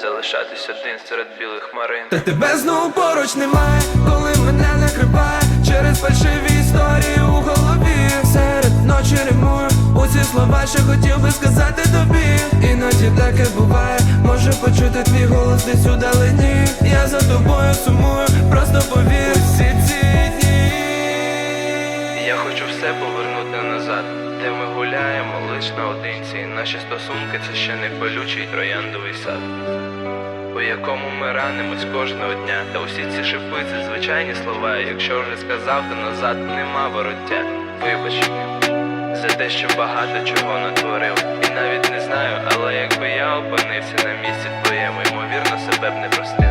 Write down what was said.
залишатись один серед білих хмарин. Та тебе знову поруч немає, коли мене накриває через фальшиві історії у голові. Серед ночі римую усі слова, що хотів би сказати тобі. Іноді таке буває, може почути твій голос десь у далині. Я за тобою сумую, просто повір всі ці дні. Я хочу все повернути гуляємо лиш наодинці. Наші стосунки це ще не колючий трояндовий сад, по якому ми ранимось кожного дня. Та усі ці шипи це звичайні слова. Якщо вже сказав, то назад нема вороття. Вибач за те, що багато чого натворив. І навіть не знаю, але якби я опинився на місці твоєму, ймовірно, себе б не простив.